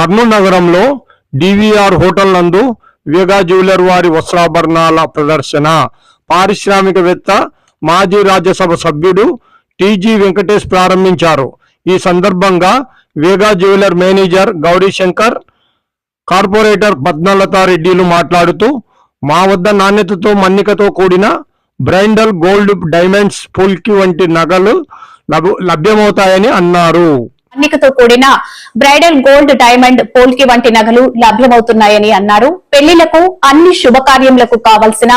కర్నూలు నగరంలో DVR hotel నందు వేగా jeweller వారి వస్త్రాభరణాల ప్రదర్శన. పారిశ్రామికవేత్త మాజీ రాజ్యసభ సభ్యుడు టీజీ వెంకటేష్ ప్రారంభించారు. ఈ సందర్భంగా Vega jeweller manager Gaurishankar corporator పద్మలతారెడ్డిలు మాట్లాడుతూ మా వద్ద నాణ్యతతో మన్నికతో కూడిన బ్రైండల్ గోల్డ్ డైమండ్స్ పుల్కి వంటి నగలు లభ- లభ్యమవుతాయని అన్నారు. మన్నికతో కూడిన బ్రైడల్ గోల్డ్ డైమండ్ పోల్కి వంటి నగలు లభ్యమవుతున్నాయని అన్నారు. పెళ్ళిలకు అన్ని శుభకార్యములకు కావలసిన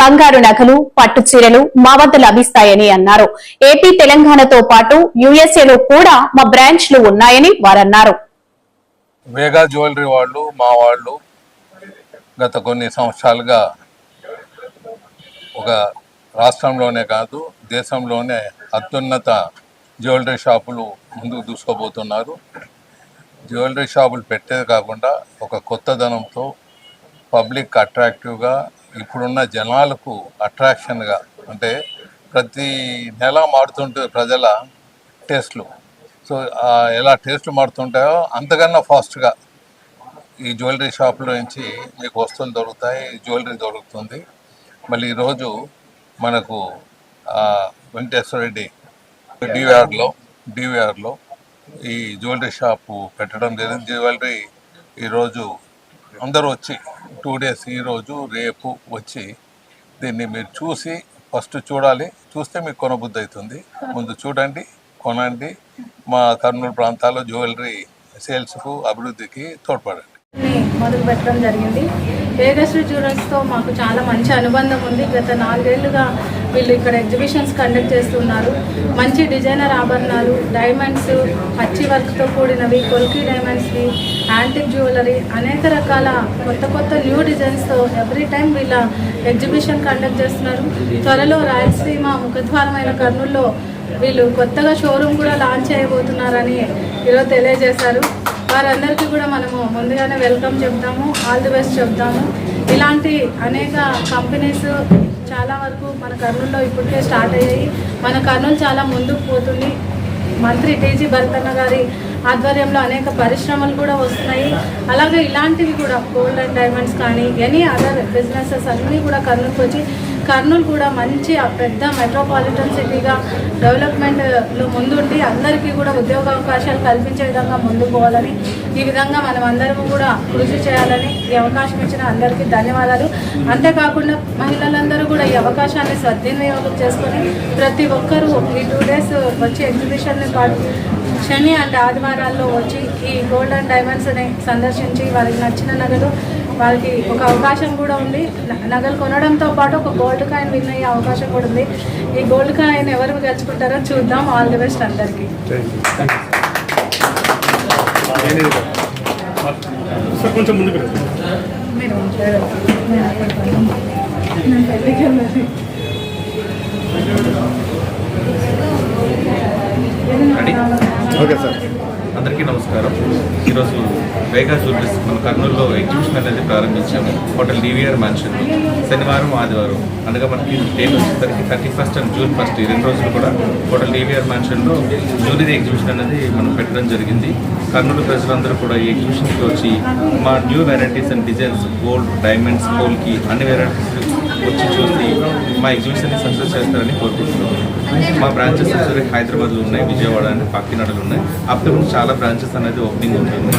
బంగారు నగలు పట్టు చీరలు మా వద్ద లభిస్తాయని అన్నారు. ఏపీ తెలంగాణతో పాటు యుఎస్ఏలో కూడా మా బ్రాంచ్లు ఉన్నాయని వారన్నారు. వేగా జ్యువెలరీ వాళ్ళు మా వాళ్ళు గత కొన్ని సంవత్సరాలుగా ఒక రాష్ట్రంలోనే కాదు దేశంలోనే అత్యున్నత జ్యువెలరీ షాపులు ముందుకు దూసుకోబోతున్నారు జ్యువెలరీ షాపులు పెట్టేది కాకుండా ఒక కొత్తదనంతో పబ్లిక్ అట్రాక్టివ్గా ఇప్పుడున్న జనాలకు అట్రాక్షన్గా అంటే ప్రతి నెల మారుతుంటే ప్రజల టేస్ట్లు. సో ఎలా టేస్ట్లు మారుతుంటాయో అంతకన్నా ఫాస్ట్గా ఈ జ్యువెలరీ షాప్లో నుంచి మీకు వస్తువులు దొరుకుతాయి జ్యువెలరీ దొరుకుతుంది. మళ్ళీ ఈరోజు మనకు వెంకటేశ్వర రెడ్డి డివిఆర్లో డివిఆర్లో ఈ జ్యువెలరీ షాపు పెట్టడం జరిగింది. జ్యువెలరీ ఈరోజు అందరూ వచ్చి టూ డేస్ ఈరోజు రేపు వచ్చి దీన్ని మీరు చూసి ఫస్ట్ చూడాలి. చూస్తే మీకు కొనబుద్ధి అవుతుంది. ముందు చూడండి కొనండి. మా కర్నూలు ప్రాంతాల్లో జ్యువెలరీ సేల్స్కు అభివృద్ధికి తోడ్పడండి. మొదలు పెట్టడం జరిగింది. వేగశ్రీ జ్యువెలర్స్తో మాకు చాలా మంచి అనుబంధం ఉంది. గత నాలుగేళ్ళుగా వీళ్ళు ఇక్కడ ఎగ్జిబిషన్స్ కండక్ట్ చేస్తున్నారు. మంచి డిజైనర్ ఆభరణాలు డైమండ్స్ పచ్చి వర్క్తో కూడినవి కొల్కి డైమండ్స్వి యాంటిక్ జ్యువెలరీ అనేక రకాల కొత్త కొత్త న్యూ డిజైన్స్తో ఎవ్రీ టైం వీళ్ళ ఎగ్జిబిషన్ కండక్ట్ చేస్తున్నారు. త్వరలో రాయలసీమ ముఖద్వారమైన కర్నూల్లో వీళ్ళు కొత్తగా షోరూమ్ కూడా లాంచ్ చేయబోతున్నారని ఈరోజు తెలియజేశారు. వారందరికీ కూడా మనము ముందుగానే వెల్కమ్ చెప్తాము. ఆల్ ది బెస్ట్ చెప్తాము. ఇలాంటి అనేక కంపెనీస్ చాలా వరకు మన కర్నూలులో ఇప్పటికే స్టార్ట్ అయ్యాయి. మన కర్నూలు చాలా ముందుకు పోతుంది. మంత్రి టీజీ భరతన్న గారి ఆధ్వర్యంలో అనేక పరిశ్రమలు కూడా వస్తున్నాయి. అలాగే ఇలాంటివి కూడా గోల్డ్ అండ్ డైమండ్స్ కానీ ఎనీ అదర్ బిజినెసెస్ అన్నీ కూడా కర్నూలుకి వచ్చి కర్నూలు కూడా మంచి ఆ పెద్ద మెట్రోపాలిటన్ సిటీగా డెవలప్మెంట్లో ముందుండి అందరికీ కూడా ఉద్యోగ అవకాశాలు కల్పించే విధంగా ముందుకు పోవాలని ఈ విధంగా మనం అందరం కూడా కృషి చేయాలని ఈ అవకాశం ఇచ్చిన అందరికీ ధన్యవాదాలు. అంతేకాకుండా మహిళలందరూ కూడా ఈ అవకాశాన్ని సద్వినియోగం చేసుకొని ప్రతి ఒక్కరూ ఈ టూ డేస్ వచ్చి ఎగ్జిబిషన్ని పాటు శని అండ్ ఆదివారాల్లో వచ్చి ఈ గోల్డ్ అండ్ డైమండ్స్ని సందర్శించి వారికి నచ్చిన నగలు వారికి ఒక అవకాశం కూడా ఉంది. నగలు కొనడంతో పాటు ఒక గోల్డ్ కాయిన్ విన్ అయ్యే అవకాశం కూడా ఉంది. ఈ గోల్డ్ కాయిన్ ఎవరు గెలుచుకుంటారో చూద్దాం. ఆల్ ది బెస్ట్ అందరికీ. కొంచెం ఓకే సార్. అందరికీ నమస్కారం. ఈరోజు వేగా జ్యువెలరీస్ మన కర్నూలులో ఎగ్జిబిషన్ అనేది ప్రారంభించాము. హోటల్ డివిఆర్ మ్యాన్షన్లో శనివారం ఆదివారం. అనగా మనకి డేట్ వచ్చేసరికి thirty first and June first ఈ రెండు రోజులు కూడా హోటల్ డివిఆర్ మ్యాన్షన్లో జ్యువెలరీ ఎగ్జిబిషన్ అనేది మనం పెట్టడం జరిగింది. కర్నూలు ప్రజలందరూ కూడా ఈ ఎగ్జిబిషన్కి వచ్చి మా new varieties and designs gold diamonds గోల్డ్కి అన్ని వెరైటీస్ వచ్చి చూసి మా ఎగ్జిబిషన్ని సక్సెస్ చేస్తారని కోరుకుంటున్నాను మా బ్రాంచెస్ వచ్చేసరికి హైదరాబాద్లో ఉన్నాయి విజయవాడ అండ్ కాకినాడలో ఉన్నాయి. అప్కమింగ్ చాలా బ్రాంచెస్ అనేది ఓపెనింగ్ ఉంటుంది.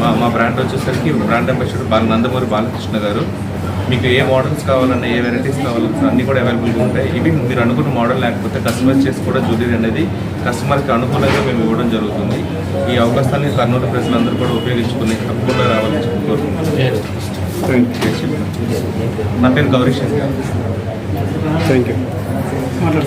మా మా బ్రాండ్ వచ్చేసరికి బ్రాండ్ అంబాసిడర్ బాల నందమూరి బాలకృష్ణ గారు. మీకు ఏ మోడల్స్ కావాలన్నా ఏ వెరైటీస్ కావాలన్నా అన్నీ కూడా అవైలబుల్గా ఉంటాయి. ఇవి మీరు అనుకున్న మోడల్ లేకపోతే కస్టమైజ్ చేసి కూడా జ్యువెలరీ అనేది కస్టమర్కి అనుకూలంగా మేము ఇవ్వడం జరుగుతుంది. ఈ అవకాశాన్ని కర్నూలు ప్రజలందరూ కూడా ఉపయోగించుకుని తప్పకుండా రావాలని చెప్పి కోరుకుంటున్నాను నా పేరు గౌరీ శంకర్ Thank you.